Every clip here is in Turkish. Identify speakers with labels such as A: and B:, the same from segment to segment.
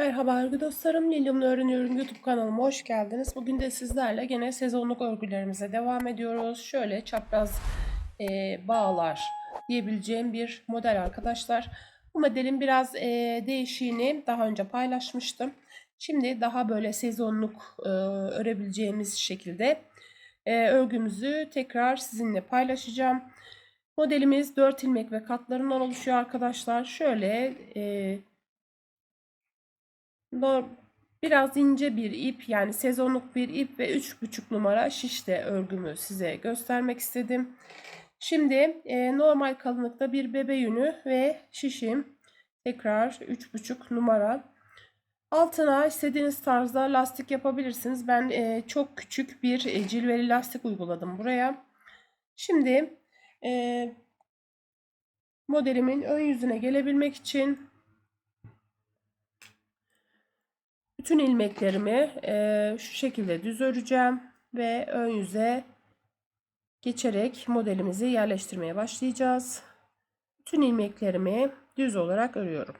A: Merhaba örgü dostlarım. Lilyum'la Öğreniyorum YouTube kanalıma hoş geldiniz. Bugün de sizlerle gene sezonluk örgülerimize devam ediyoruz. Şöyle çapraz e, bağlar diyebileceğim bir model arkadaşlar. Bu modelin biraz e, değişiğini daha önce paylaşmıştım. Şimdi daha böyle sezonluk e, örebileceğimiz şekilde e, örgümüzü tekrar sizinle paylaşacağım. Modelimiz 4 ilmek ve katlarından oluşuyor arkadaşlar. Şöyle e, Biraz ince bir ip yani sezonluk bir ip ve 3,5 numara şişte örgümü size göstermek istedim. Şimdi e, normal kalınlıkta bir bebe yünü ve şişim tekrar 3,5 numara. Altına istediğiniz tarzda lastik yapabilirsiniz. Ben e, çok küçük bir e, cilveli lastik uyguladım buraya. Şimdi e, modelimin ön yüzüne gelebilmek için Bütün ilmeklerimi e, şu şekilde düz öreceğim ve ön yüze geçerek modelimizi yerleştirmeye başlayacağız. Bütün ilmeklerimi düz olarak örüyorum.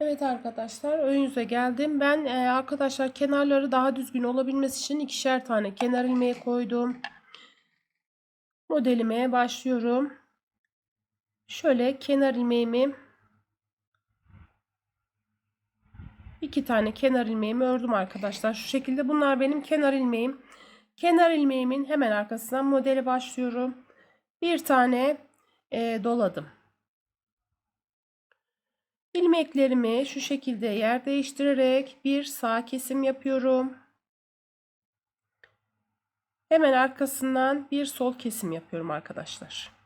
A: Evet arkadaşlar ön yüze geldim. Ben e, arkadaşlar kenarları daha düzgün olabilmesi için ikişer tane kenar ilmeği koydum. Modelime başlıyorum. Şöyle kenar ilmeğimi iki tane kenar ilmeğimi ördüm arkadaşlar. Şu şekilde bunlar benim kenar ilmeğim. Kenar ilmeğimin hemen arkasından modeli başlıyorum. Bir tane e, doladım. İlmeklerimi şu şekilde yer değiştirerek bir sağ kesim yapıyorum. Hemen arkasından bir sol kesim yapıyorum arkadaşlar.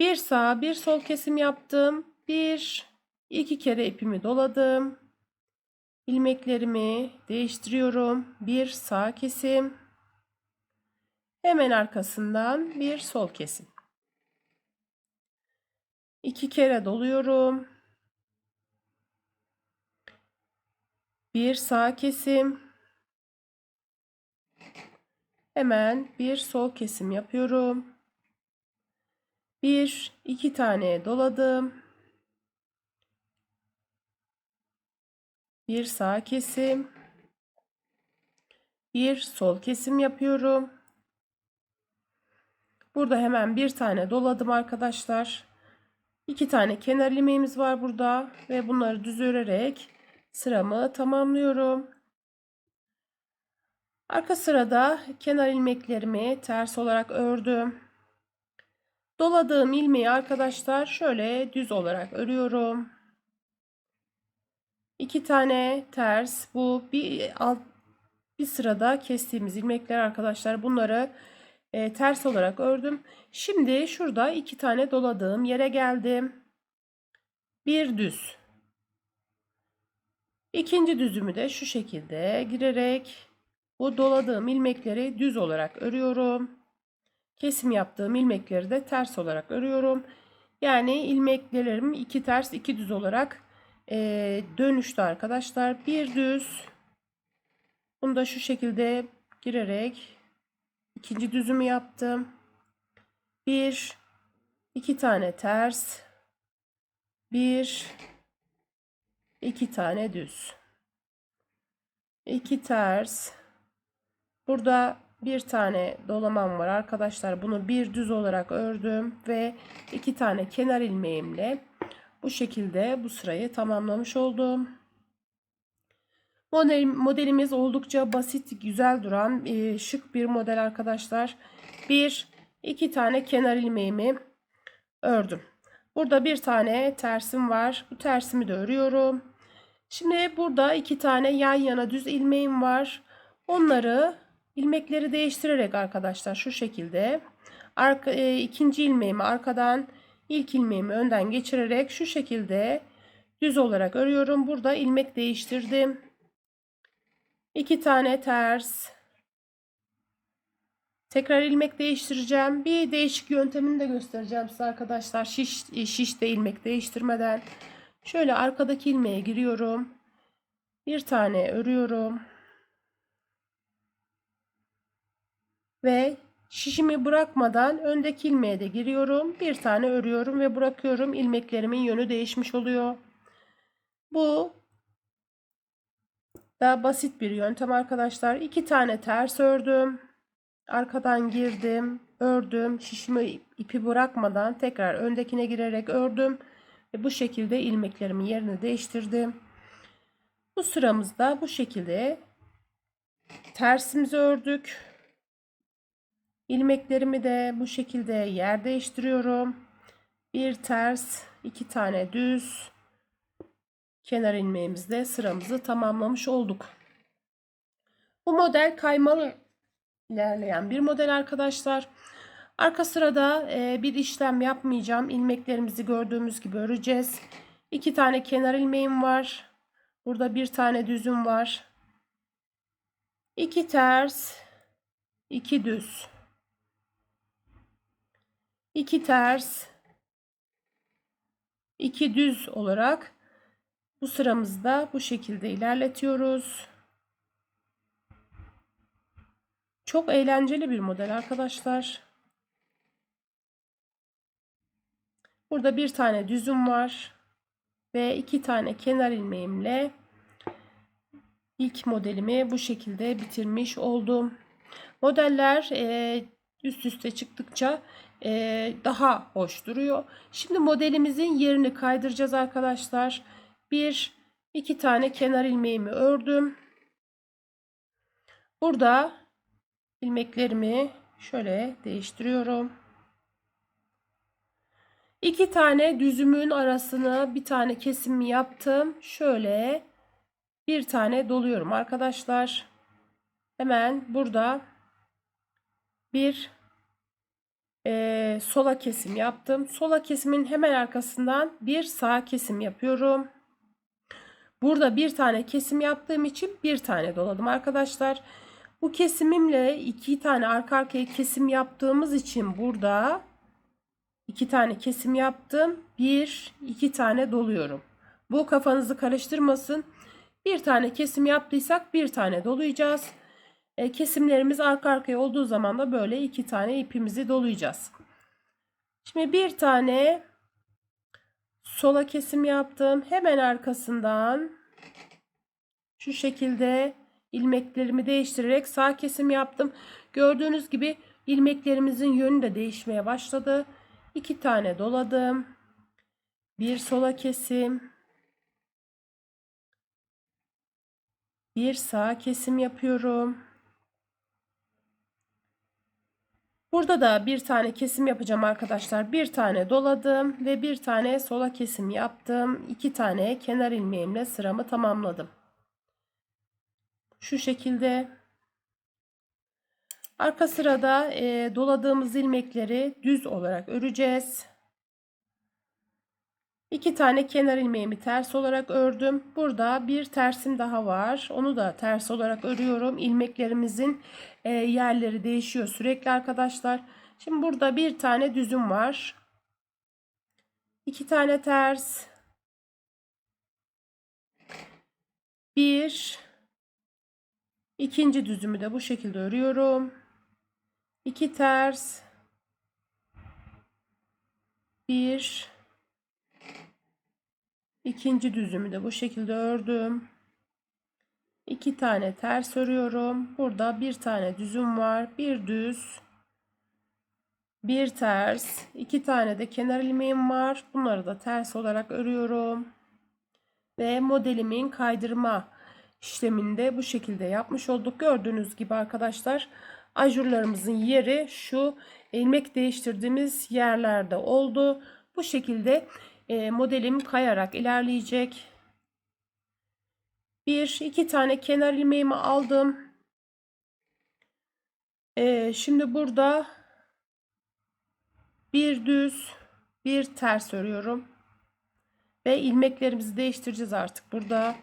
A: Bir sağ bir sol kesim yaptım. Bir iki kere ipimi doladım. İlmeklerimi değiştiriyorum. Bir sağ kesim. Hemen arkasından bir sol kesim. İki kere doluyorum. Bir sağ kesim. Hemen bir sol kesim yapıyorum. Bir, iki tane doladım. Bir sağ kesim. Bir sol kesim yapıyorum. Burada hemen bir tane doladım arkadaşlar. İki tane kenar ilmeğimiz var burada ve bunları düz örerek sıramı tamamlıyorum. Arka sırada kenar ilmeklerimi ters olarak ördüm. Doladığım ilmeği arkadaşlar şöyle düz olarak örüyorum. İki tane ters bu bir alt bir sırada kestiğimiz ilmekler arkadaşlar bunları e, ters olarak ördüm. Şimdi şurada iki tane doladığım yere geldim. Bir düz. İkinci düzümü de şu şekilde girerek bu doladığım ilmekleri düz olarak örüyorum kesim yaptığım ilmekleri de ters olarak örüyorum. Yani ilmeklerim iki ters iki düz olarak e, dönüştü arkadaşlar. Bir düz. Bunu da şu şekilde girerek ikinci düzümü yaptım. Bir, iki tane ters, bir, iki tane düz. iki ters. Burada bir tane dolamam var arkadaşlar. Bunu bir düz olarak ördüm ve iki tane kenar ilmeğimle bu şekilde bu sırayı tamamlamış oldum. Model, modelimiz oldukça basit, güzel duran e, şık bir model arkadaşlar. Bir, iki tane kenar ilmeğimi ördüm. Burada bir tane tersim var. Bu tersimi de örüyorum. Şimdi burada iki tane yan yana düz ilmeğim var. Onları ilmekleri değiştirerek arkadaşlar şu şekilde arka, e, ikinci ilmeğimi arkadan ilk ilmeğimi önden geçirerek şu şekilde düz olarak örüyorum. Burada ilmek değiştirdim. İki tane ters. Tekrar ilmek değiştireceğim. Bir değişik yöntemini de göstereceğim size arkadaşlar. Şiş, şişte ilmek değiştirmeden. Şöyle arkadaki ilmeğe giriyorum. Bir tane örüyorum. Ve Şişimi bırakmadan öndeki ilmeğe de giriyorum. Bir tane örüyorum ve bırakıyorum. İlmeklerimin yönü değişmiş oluyor. Bu da basit bir yöntem arkadaşlar. İki tane ters ördüm. Arkadan girdim, ördüm. Şişimi ipi bırakmadan tekrar öndekine girerek ördüm. Ve bu şekilde ilmeklerimin yerini değiştirdim. Bu sıramızda bu şekilde tersimizi ördük. İlmeklerimi de bu şekilde yer değiştiriyorum. Bir ters, iki tane düz. Kenar ilmeğimizde sıramızı tamamlamış olduk. Bu model kaymalı ilerleyen bir model arkadaşlar. Arka sırada e, bir işlem yapmayacağım. İlmeklerimizi gördüğümüz gibi öreceğiz. İki tane kenar ilmeğim var. Burada bir tane düzüm var. İki ters, iki düz. İki ters, iki düz olarak bu sıramızda bu şekilde ilerletiyoruz. Çok eğlenceli bir model arkadaşlar. Burada bir tane düzüm var ve iki tane kenar ilmeğimle ilk modelimi bu şekilde bitirmiş oldum. Modeller üst üste çıktıkça daha hoş duruyor. Şimdi modelimizin yerini kaydıracağız arkadaşlar. Bir, iki tane kenar ilmeğimi ördüm. Burada ilmeklerimi şöyle değiştiriyorum. İki tane düzümün arasına bir tane kesim yaptım. Şöyle bir tane doluyorum arkadaşlar. Hemen burada bir e, sola kesim yaptım. Sola kesimin hemen arkasından bir sağ kesim yapıyorum. Burada bir tane kesim yaptığım için bir tane doladım arkadaşlar. Bu kesimimle iki tane arka arkaya kesim yaptığımız için burada iki tane kesim yaptım. Bir, iki tane doluyorum. Bu kafanızı karıştırmasın. Bir tane kesim yaptıysak bir tane dolayacağız. E, kesimlerimiz arka arkaya olduğu zaman da böyle iki tane ipimizi dolayacağız. Şimdi bir tane sola kesim yaptım. Hemen arkasından şu şekilde ilmeklerimi değiştirerek sağ kesim yaptım. Gördüğünüz gibi ilmeklerimizin yönü de değişmeye başladı. İki tane doladım. Bir sola kesim. Bir sağ kesim yapıyorum. Burada da bir tane kesim yapacağım arkadaşlar. Bir tane doladım ve bir tane sola kesim yaptım. İki tane kenar ilmeğimle sıramı tamamladım. Şu şekilde. Arka sırada e, doladığımız ilmekleri düz olarak öreceğiz. İki tane kenar ilmeğimi ters olarak ördüm. Burada bir tersim daha var. Onu da ters olarak örüyorum. İlmeklerimizin e, yerleri değişiyor sürekli arkadaşlar. Şimdi burada bir tane düzüm var. İki tane ters. Bir. İkinci düzümü de bu şekilde örüyorum. İki ters. Bir. İkinci düzümü de bu şekilde ördüm. İki tane ters örüyorum. Burada bir tane düzüm var. Bir düz. Bir ters. iki tane de kenar ilmeğim var. Bunları da ters olarak örüyorum. Ve modelimin kaydırma işleminde bu şekilde yapmış olduk. Gördüğünüz gibi arkadaşlar ajurlarımızın yeri şu ilmek değiştirdiğimiz yerlerde oldu. Bu şekilde e, modelim kayarak ilerleyecek. Bir, iki tane kenar ilmeğimi aldım. E, şimdi burada bir düz, bir ters örüyorum. Ve ilmeklerimizi değiştireceğiz artık. Burada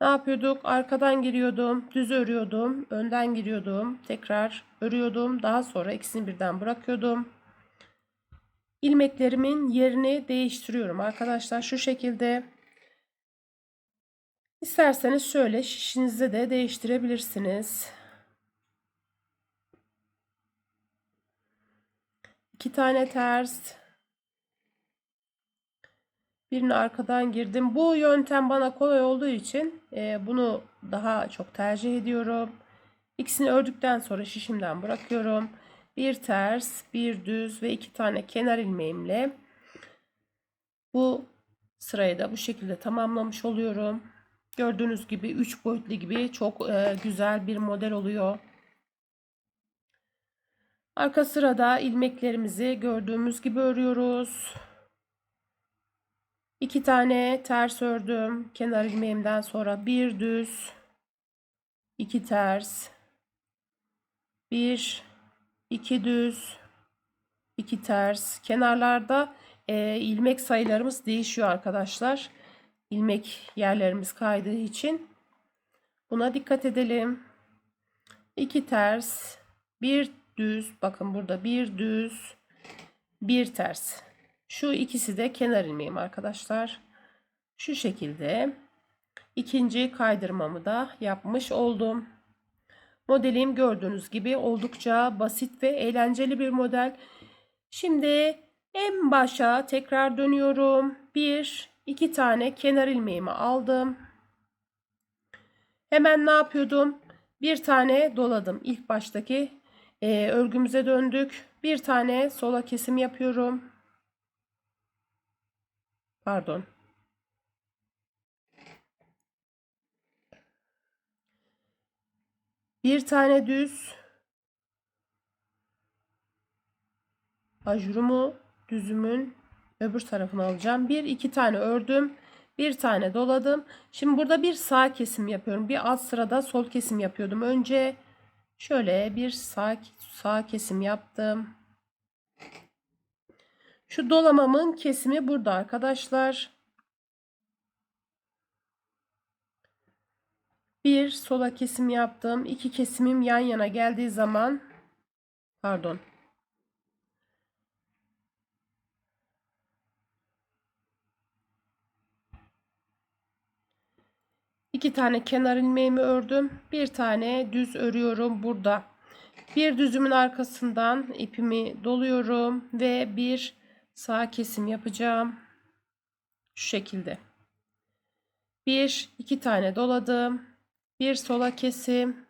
A: ne yapıyorduk? Arkadan giriyordum, düz örüyordum, önden giriyordum, tekrar örüyordum. Daha sonra ikisini birden bırakıyordum ilmeklerimin yerini değiştiriyorum arkadaşlar şu şekilde. İsterseniz şöyle şişinizde de değiştirebilirsiniz. iki tane ters. Birini arkadan girdim. Bu yöntem bana kolay olduğu için e, bunu daha çok tercih ediyorum. İkisini ördükten sonra şişimden bırakıyorum. Bir ters, bir düz ve iki tane kenar ilmeğimle bu sırayı da bu şekilde tamamlamış oluyorum. Gördüğünüz gibi 3 boyutlu gibi çok e, güzel bir model oluyor. Arka sırada ilmeklerimizi gördüğümüz gibi örüyoruz. İki tane ters ördüm. Kenar ilmeğimden sonra bir düz, iki ters, bir, iki düz, iki ters. Kenarlarda e, ilmek sayılarımız değişiyor arkadaşlar. İlmek yerlerimiz kaydığı için buna dikkat edelim. İki ters, bir düz. Bakın burada bir düz, bir ters. Şu ikisi de kenar ilmeğim arkadaşlar. Şu şekilde ikinci kaydırmamı da yapmış oldum. Modelim gördüğünüz gibi oldukça basit ve eğlenceli bir model. Şimdi en başa tekrar dönüyorum. Bir, iki tane kenar ilmeğimi aldım. Hemen ne yapıyordum? Bir tane doladım. İlk baştaki e, örgümüze döndük. Bir tane sola kesim yapıyorum. Pardon. Bir tane düz ajurumu düzümün öbür tarafını alacağım. Bir iki tane ördüm. Bir tane doladım. Şimdi burada bir sağ kesim yapıyorum. Bir alt sırada sol kesim yapıyordum. Önce şöyle bir sağ, sağ kesim yaptım. Şu dolamamın kesimi burada arkadaşlar. Bir sola kesim yaptım. İki kesimim yan yana geldiği zaman pardon. İki tane kenar ilmeğimi ördüm. Bir tane düz örüyorum burada. Bir düzümün arkasından ipimi doluyorum ve bir sağ kesim yapacağım. Şu şekilde. Bir, iki tane doladım. Bir sola kesim.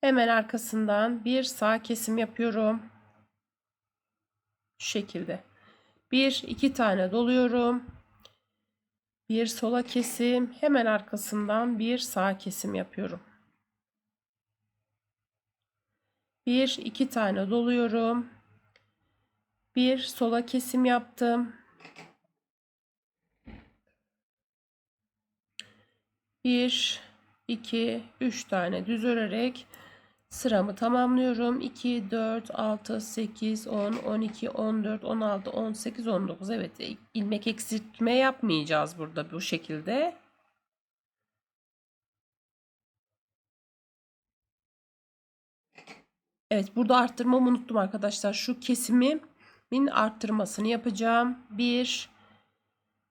A: Hemen arkasından bir sağ kesim yapıyorum. Şu şekilde. Bir, iki tane doluyorum. Bir sola kesim. Hemen arkasından bir sağ kesim yapıyorum. Bir, iki tane doluyorum. Bir sola kesim yaptım. Bir, iki, üç tane düz örerek sıramı tamamlıyorum. 2, 4, 6, 8, 10, 12, 14, 16, 18, 19. Evet ilmek eksiltme yapmayacağız burada bu şekilde. Evet burada arttırmamı unuttum arkadaşlar. Şu kesimimin arttırmasını yapacağım. 1,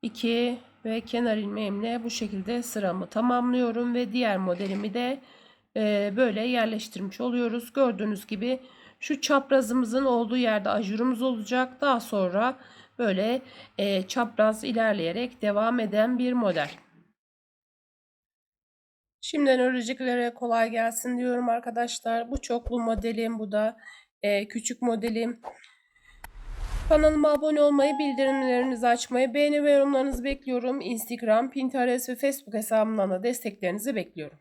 A: 2 ve kenar ilmeğimle bu şekilde sıramı tamamlıyorum. Ve diğer modelimi de e, böyle yerleştirmiş oluyoruz. Gördüğünüz gibi şu çaprazımızın olduğu yerde ajurumuz olacak. Daha sonra böyle e, çapraz ilerleyerek devam eden bir model. Şimdiden öreceklere kolay gelsin diyorum arkadaşlar. Bu çoklu modelim, bu da e, küçük modelim. Kanalıma abone olmayı, bildirimlerinizi açmayı, beğeni ve yorumlarınızı bekliyorum. Instagram, Pinterest ve Facebook hesabımdan da desteklerinizi bekliyorum.